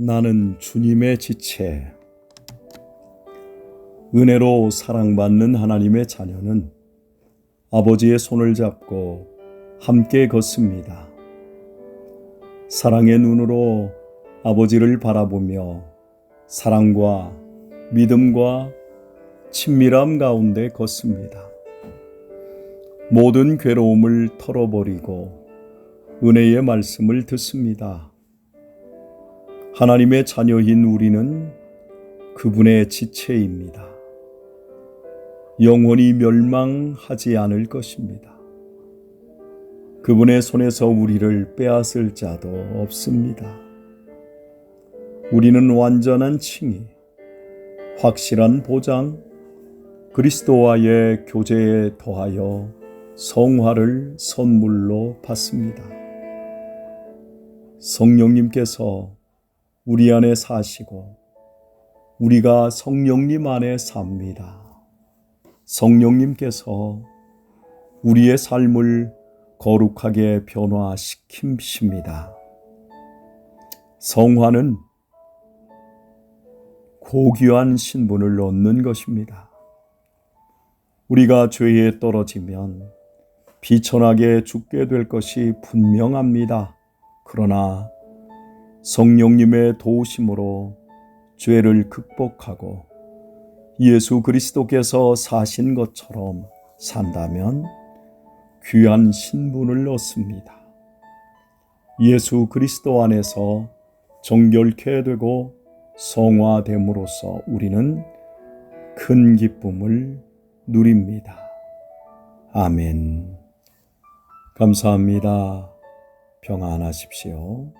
나는 주님의 지체. 은혜로 사랑받는 하나님의 자녀는 아버지의 손을 잡고 함께 걷습니다. 사랑의 눈으로 아버지를 바라보며 사랑과 믿음과 친밀함 가운데 걷습니다. 모든 괴로움을 털어버리고 은혜의 말씀을 듣습니다. 하나님의 자녀인 우리는 그분의 지체입니다. 영원히 멸망하지 않을 것입니다. 그분의 손에서 우리를 빼앗을 자도 없습니다. 우리는 완전한 칭의, 확실한 보장, 그리스도와의 교제에 더하여 성화를 선물로 받습니다. 성령님께서 우리 안에 사시고 우리가 성령님 안에 삽니다. 성령님께서 우리의 삶을 거룩하게 변화시킵니다. 성화는 고귀한 신분을 얻는 것입니다. 우리가 죄에 떨어지면 비천하게 죽게 될 것이 분명합니다. 그러나 성령님의 도우심으로 죄를 극복하고 예수 그리스도께서 사신 것처럼 산다면 귀한 신분을 얻습니다. 예수 그리스도 안에서 정결케 되고 성화됨으로써 우리는 큰 기쁨을 누립니다. 아멘. 감사합니다. 평안하십시오.